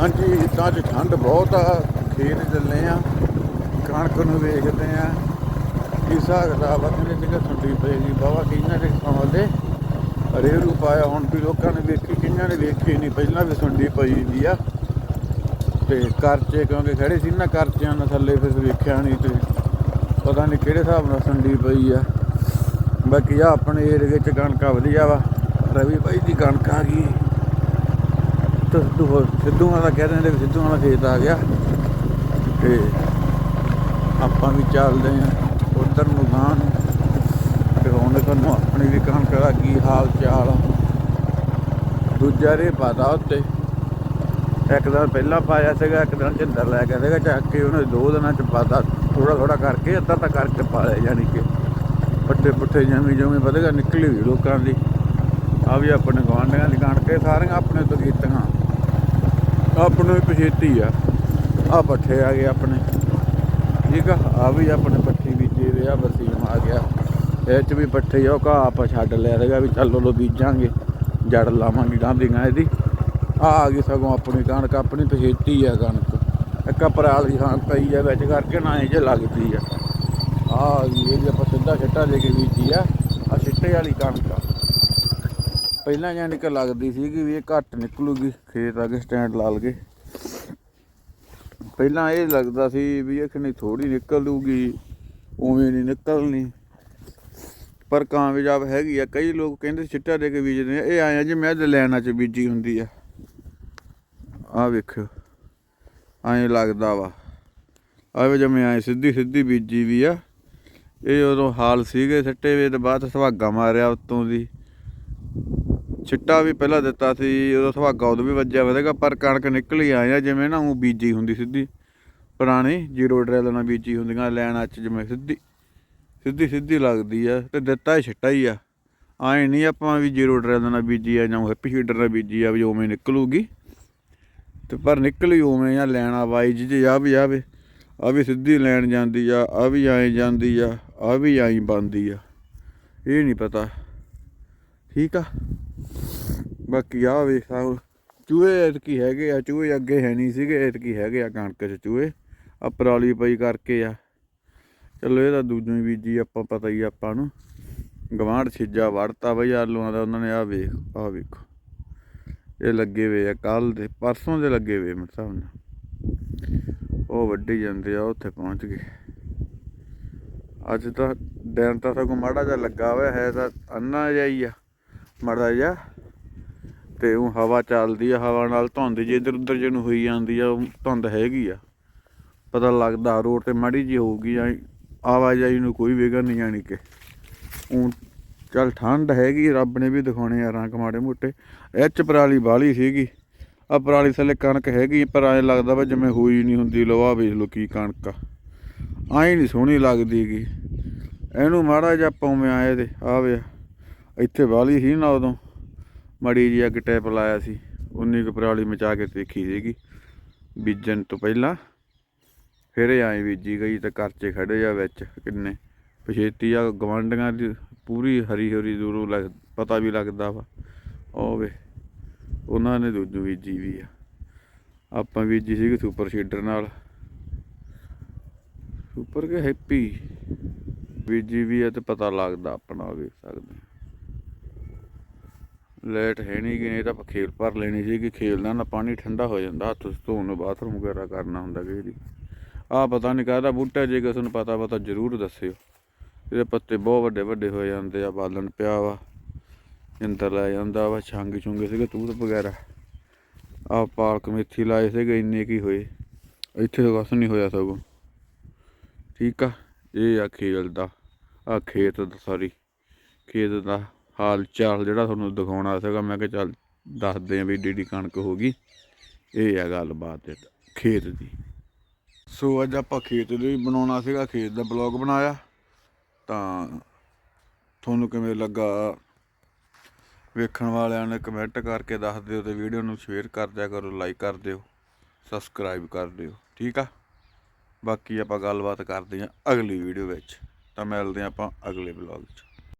ਹਾਂਜੀ, ਇਦਾਂ ਚ ਠੰਡ ਬਹੁਤ ਆ, ਖੇਤ ਚੱਲੇ ਆ, ਕਣਕ ਨੂੰ ਵੇਖਦੇ ਆ। ਕੀ ਹਿਸਾਬ ਕਿਤਾਬ ਆ ਕਹਿੰਦੇ ਸੀਗਾ ਸੁੰਡੀ ਪਏਗੀ ਬਾਵਾ ਕਿੰਨਾ ਦੇ ਖਾਉਂਦੇ ਰੇਰੂ ਪਾਇਆ, ਹੁਣ ਵੀ ਲੋਕਾਂ ਨੇ ਵੇਖੀ, ਕਿੰਨਾਂ ਨੇ ਵੇਖੀ ਨਹੀਂ, ਪਹਿਲਾਂ ਵੀ ਸੁੰਡੀ ਪਈ ਦੀ ਆ। ਤੇ ਕਰਚੇ ਕਿਉਂਕਿ ਖੜੇ ਸੀ ਨਾ, ਕਰਚਿਆਂ ਨਾਲ ਥੱਲੇ ਫਿਰ ਵੇਖਿਆ ਨਹੀਂ ਤੇ ਪਤਾ ਨਹੀਂ ਕਿਹੜੇ ਹਿਸਾਬ ਨਾਲ ਸੁੰਡੀ ਪਈ ਆ। ਬਾਕੀ ਆ ਆਪਣੇ ਏਰੀਏ ਚ ਕਣਕਾਂ ਵਧੀਆ ਵਾ, ਰਵੀ ਭਾਈ ਦੀ ਕਣਕ ਆ ਗਈ। ਤੇ ਸਿੱਧੂ ਹੋ- ਸਿੱਧੂਆਂ ਦਾ ਕਹਿ ਦਿੰਦੇ ਵੀ ਸਿੱਧੂ ਵਾਲਾ ਖੇਤ ਆ ਗਿਆ। ਤੇ ਆਪਾਂ ਵੀ ਚੱਲਦੇ ਆਂ ਉਧਰ ਨੂੰ ਗਾਂ ਨੂੰ। ਤੇ ਹੁਣ ਤੁਹਾਨੂੰ ਆਪਣੀ ਵੀ ਕਹਾਣੀ ਦਾ ਕੀ ਹਾਲ ਚਾਲ ਦੂਜਾ ਰੇ ਪਤਾ ਉੱਤੇ। ਇੱਕ ਦਿਨ ਪਹਿਲਾਂ ਪਾਇਆ ਸੀਗਾ, ਇੱਕ ਦਿਨ ਝਿੰਦਰ ਲੈ ਗਿਆ ਸੀਗਾ, ਚੱਕ ਕੇ ਉਹਨੇ ਦੋ ਦਿਨਾਂ ਚ ਪਾਦਾ ਥੋੜਾ ਥੋੜਾ ਕਰਕੇ ਅੱਧਾ ਤਾਂ ਕਰਕੇ ਪਾ ਲਿਆ, ਯਾਨੀ ਕਿ ਪੱਟੇ ਪੁੱਠੇ ਜਮੀ ਜਮੀ ਵਧੇਗਾ, ਨਿਕਲੀ ਹੋਈ ਲੋਕਾਂ ਦੀ। ਆ ਵੀ ਆਪਣੇ ਗਵਾਂਢੀਆਂ ਦੀ ਕਣਕ ਸਾਰੀਆਂ ਆਪਣੇ ਤੋਂ ਕੀਤੀਆਂ। ਆਪਣੇ ਪਛੇਤੀ ਆ। ਆ ਪੱਠੇ ਆ ਗਏ ਆਪਣੇ। ਠੀਕ ਆ? ਆ ਵੀ ਆਪਣੇ ਪੱਠੀ ਬੀਜੇ ਵੇ ਆ, ਵਸੀਮ ਆ ਗਿਆ। ਇਹ ਚ ਵੀ ਪੱਠੇ ਆ, ਉਹ ਘਾਹ ਆਪਾਂ ਛੱਡ ਲਿਆ ਸੀਗਾ ਵੀ ਚੱਲ ਲੋ ਬੀਜਾਂਗੇ। ਜੜ ਲਾਵਾਂਗੇ ਗਾਂਧੀਆਂ ਇਹਦੀ। ਆ ਆ ਗਈ ਸਗੋਂ ਆਪਣੀ ਕਣਕ, ਆਪਣੀ ਪਛੇਤੀ ਆ ਕਣਕ। ਇੱਕ ਅਪ੍ਰੈਲ ਦੀ ਹਾਂ ਪਈ ਆ, ਵਿੱਚ ਕਰਕੇ ਨਾ ਇਹ ਜੇ ਲੱਗਦੀ ਆ। ਆ ਗਈ ਇਹ ਜੇ ਆਪਾਂ ਸਿੱਧਾ ਛੱਟਾ ਲੈ ਕੇ ਬੀਜੀ ਆ। ਆ ਛਿੱਟੇ ਵਾਲੀ ਕਣਕ ਆ। ਪਹਿਲਾਂ ਜਾਨੀ ਕਿ ਲੱਗਦੀ ਸੀ ਕਿ ਵੀ ਇਹ ਘੱਟ ਨਿਕਲੂਗੀ, ਖੇਤ ਆ ਕੇ ਸਟੈਂਡ ਲਾ ਲਗੇ। ਪਹਿਲਾਂ ਇਹ ਲੱਗਦਾ ਸੀ ਵੀ ਇਹ ਖਣੀ ਥੋੜੀ ਨਿਕਲ ਉਵੇਂ ਨਹੀਂ ਨਿਕਲਣੀ। ਪਰ ਕਾਮਯਾਬ ਹੈਗੀ ਆ, ਕਈ ਲੋਕ ਕਹਿੰਦੇ ਚਿੱਟਾ ਦੇ ਕੇ ਬੀਜਦੇ ਆ, ਇਹ ਆਇਆ ਜੀ ਮੈਂ ਲੈਣਾ ਚ ਬੀਜੀ ਹੁੰਦੀ ਆ। ਆ ਵੇਖੋ ਐਂ ਲੱਗਦਾ ਵਾ। ਆਵੇ ਜਿਵੇਂ ਐਂ ਸਿੱਧੀ ਸਿੱਧੀ ਬੀਜੀ ਵੀ ਆ। ਇਹ ਉਦੋਂ ਹਾਲ ਸੀਗੇ, ਸੱਟੇ ਵੇ ਤੇ ਬਾਅਦ ਸੁਹਾਗਾ ਮਾਰਿਆ ਉਤੋਂ ਦੀ। ਛਿੱਟਾ ਵੀ ਪਹਿਲਾਂ ਦਿੱਤਾ ਸੀ, ਉਦੋਂ ਸੁਹਾਗਾ ਉਦੋਂ ਵੀ ਵੱਜਿਆ ਵਧੇਗਾ ਪਰ ਕਣਕ ਨਿਕਲੀ ਆਏ ਆ ਜਿਵੇਂ ਨਾ, ਉਹ ਬੀਜੀ ਹੁੰਦੀ ਸਿੱਧੀ, ਪੁਰਾਣੀ ਜ਼ੀਰੋ ਡਰੈਲ ਨਾਲ ਬੀਜੀ ਹੁੰਦੀਆਂ, ਲੈਣ ਅੱਜ ਜਿਵੇਂ ਸਿੱਧੀ ਸਿੱਧੀ ਸਿੱਧੀ ਲੱਗਦੀ ਆ ਤੇ ਦਿੱਤਾ ਹੀ ਛਿੱਟਾ ਹੀ ਆ। ਆਏ ਨਹੀਂ ਆਪਾਂ ਵੀ ਜ਼ੀਰੋ ਡਰੈਲ ਨਾਲ ਬੀਜੀ ਆ ਜਾਂ ਹੈਪੀ ਸ਼ੀਡਰ ਨਾਲ ਬੀਜੀ ਆ ਵੀ ਉਵੇਂ ਨਿਕਲੂਗੀ। ਤੇ ਪਰ ਨਿਕਲੀ ਉਵੇਂ ਆ, ਲੈਣਾ ਵਾਈ ਜੀ ਆ ਵੀ ਆਵੇ, ਆ ਵੀ ਸਿੱਧੀ ਲੈਣ ਜਾਂਦੀ ਆ ਆ ਵੀ ਐਂ ਜਾਂਦੀ ਆ ਆ ਵੀ ਆਈ ਬੰਦੀ ਆ। ਇਹ ਨਹੀਂ ਪਤਾ। ਠੀਕ ਆ? ਬਾਕੀ ਆ ਵੇਖ ਆ ਚੂਹੇ ਐਤਕੀ ਹੈਗੇ ਆ, ਚੂਹੇ ਅੱਗੇ ਹੈ ਨਹੀਂ ਸੀਗੇ, ਐਤਕੀ ਹੈਗੇ ਆ ਕਣਕ ਚ ਚੂਹੇ। ਆ ਪਰਾਲੀ ਪਈ ਕਰਕੇ ਆ। ਚਲੋ ਇਹ ਤਾਂ ਦੂਜੋਂ ਬੀਜੀ, ਆਪਾਂ ਪਤਾ ਹੀ ਆ ਆਪਾਂ ਨੂੰ। ਗਵਾਂਢ ਛਿੱਜਾ ਵੜਤਾ ਬਈ ਆਲੂਆਂ ਦਾ, ਉਹਨਾਂ ਨੇ ਆ ਵੇਖ ਆ ਵੇਖੋ। ਇਹ ਲੱਗੇ ਵੇ ਆ ਕੱਲ ਦੇ, ਪਰਸੋਂ ਦੇ ਲੱਗੇ ਵੇ ਮੇਰੇ ਹਿਸਾਬ ਨਾਲ। ਉਹ ਵੱਢੀ ਜਾਂਦੇ ਆ, ਉੱਥੇ ਪਹੁੰਚ ਗਏ। ਅੱਜ ਤਾਂ ਦਿਨ ਤਾਂ ਸਗੋਂ ਮਾੜਾ ਜਿਹਾ ਲੱਗਾ ਹੋਇਆ, ਹੈ ਤਾਂ ਅੰਨਾ ਜਿਹਾ ਹੀ ਆ, ਮਾੜਾ ਜਿਹਾ। ਤੇ ਉਹ ਹਵਾ ਚੱਲਦੀ ਆ, ਹਵਾ ਨਾਲ ਧੁੰਦ ਜੇ ਇਧਰ ਉਧਰ ਜਿਹਨੂੰ ਹੋਈ ਜਾਂਦੀ ਆ, ਉਹ ਧੁੰਦ ਹੈਗੀ ਆ। ਪਤਾ ਲੱਗਦਾ ਰੋਡ ਤੇ ਮਾੜੀ ਜੀ ਹੋਊਗੀ ਜਾਂ ਆਵਾਜਾਈ ਨੂੰ ਕੋਈ ਵਿਗੜ ਨਹੀਂ ਜਾਣੀ ਕਿ। ਉਹ ਚੱਲ ਠੰਡ ਹੈਗੀ, ਰੱਬ ਨੇ ਵੀ ਦਿਖਾਉਣੇ ਆ ਰੰਗ ਮਾੜੇ ਮੋਟੇ। ਇਹ ਚ ਪਰਾਲੀ ਬਾਲੀ ਸੀਗੀ। ਆ ਪਰਾਲੀ ਥੱਲੇ ਕਣਕ ਹੈਗੀ, ਪਰ ਐਂ ਲੱਗਦਾ ਵਾ ਜਿਵੇਂ ਹੋਈ ਨਹੀਂ ਹੁੰਦੀ ਲੋਹਾ ਆਹ ਵੇਖ ਲੋ ਕੀ ਕਣਕ ਆ। ਐਂ ਨਹੀਂ ਸੋਹਣੀ ਲੱਗਦੀਗੀ ਇਹਨੂੰ ਮਾੜਾ ਜਿਹਾ ਪੌਵੇਂ ਆਏ ਤੇ ਆਵੇ ਇੱਥੇ ਬਾਲੀ ਸੀ ਨਾ ਉਦੋਂ। ਮੜੀ ਜੀ ਅੱਗ ਟੈਪ ਲਾਇਆ ਸੀ, ਉਨੀ ਕੁ ਪਰਾਲੀ ਮਚਾ ਕੇ ਦੇਖੀ ਸੀਗੀ। ਬੀਜਣ ਤੋਂ ਪਹਿਲਾਂ ਫਿਰ ਐਂ ਬੀਜੀ ਗਈ ਤੇ ਕਰਚੇ ਖੜੇ ਆ ਵਿੱਚ ਕਿੰਨੇ। ਪਛੇਤੀ ਆ ਗਵਾਂਡੀਆਂ ਦੀ ਪੂਰੀ ਹਰੀ ਹਰੀ ਦੂਰੋਂ ਲੱਗ, ਪਤਾ ਵੀ ਲੱਗਦਾ ਵਾ। ਉਹ ਵੇ, ਉਹਨਾਂ ਨੇ ਦੂਜੂ ਬੀਜੀ ਵੀ ਆ। ਆਪਾਂ ਬੀਜੀ ਸੀਗੀ ਸੁਪਰ ਸ਼ੀਡਰ ਨਾਲ। ਸੁਪਰ ਕੇ ਹੈਪੀ। ਬੀਜੀ ਵੀ ਆ ਤੇ ਪਤਾ ਲੱਗਦਾ ਆਪਣਾ, ਵੇਖ ਸਕਦੇ ਲੈਟ ਹੈ ਨਹੀਂ ਕਿ ਨਹੀਂ ਤਾਂ ਖੇਲ ਭਰ ਲੈਣੀ ਸੀ ਕਿ ਖੇਲ ਨਾਲ ਨਾ ਪਾਣੀ ਠੰਡਾ ਹੋ ਜਾਂਦਾ, ਹੱਥ ਧੋਣ ਨੂੰ ਬਾਥਰੂਮ ਵਗੈਰਾ ਕਰਨਾ ਹੁੰਦਾ ਕਿ ਦੀ। ਆ ਪਤਾ ਨਹੀਂ ਕਾਹਦਾ ਬੂਟਾ, ਜੇ ਕਿਸੇ ਨੂੰ ਪਤਾ ਪਤਾ ਜ਼ਰੂਰ ਦੱਸਿਓ। ਇਹਦੇ ਪੱਤੇ ਬਹੁਤ ਵੱਡੇ ਵੱਡੇ ਹੋ ਜਾਂਦੇ ਆ, ਬਾਲਣ ਪਿਆ ਵਾ ਇੰਦਰ ਲੈ ਜਾਂਦਾ ਵਾ, ਛੰਗ ਛੁੰਗੇ ਸੀਗੇ, ਤੂਤ ਵਗੈਰਾ। ਆ ਪਾਲਕ ਮੇਥੀ ਲਾਏ ਸੀਗੇ, ਇੰਨੇ ਕੀ ਹੋਏ, ਇੱਥੇ ਤਾਂ ਕੁਛ ਨਹੀਂ ਹੋਇਆ ਸਗੋਂ। ਠੀਕ ਆ, ਇਹ ਆ ਖੇਲ ਦਾ ਆ ਖੇਤ ਦਾ ਸੌਰੀ ਖੇਤ ਦਾ ਹਾਲ ਚਾਲ ਜਿਹੜਾ ਤੁਹਾਨੂੰ ਦਿਖਾਉਣਾ ਸੀਗਾ, ਮੈਂ ਕਿਹਾ ਚੱਲ ਦੱਸਦੇ ਆ ਵੀ ਡੀਡੀ ਕਣਕ ਹੋ ਗਈ। ਇਹ ਆ ਗੱਲਬਾਤ ਖੇਤ ਦੀ। ਸੋ ਅੱਜ ਆਪਾਂ ਖੇਤ ਦੇ ਬਣਾਉਣਾ ਸੀਗਾ, ਖੇਤ ਦਾ ਬਲੌਗ ਬਣਾਇਆ। ਤਾਂ ਤੁਹਾਨੂੰ ਕਿਵੇਂ ਲੱਗਾ ਵੇਖਣ ਵਾਲਿਆਂ ਨੇ ਕਮੈਂਟ ਕਰਕੇ ਦੱਸ ਦਿਓ ਤੇ ਵੀਡੀਓ ਨੂੰ ਸ਼ੇਅਰ ਕਰ ਦਿਆ ਕਰੋ ਲਾਈਕ ਕਰ ਦਿਓ ਸਬਸਕ੍ਰਾਈਬ ਕਰ ਦਿਓ, ਠੀਕ ਆ? ਬਾਕੀ ਆਪਾਂ ਗੱਲਬਾਤ ਕਰਦੇ ਹਾਂ ਅਗਲੀ ਵੀਡੀਓ ਵਿੱਚ। ਤਾਂ ਮਿਲਦੇ ਹਾਂ ਆਪਾਂ ਅਗਲੇ ਬਲੌਗ 'ਚ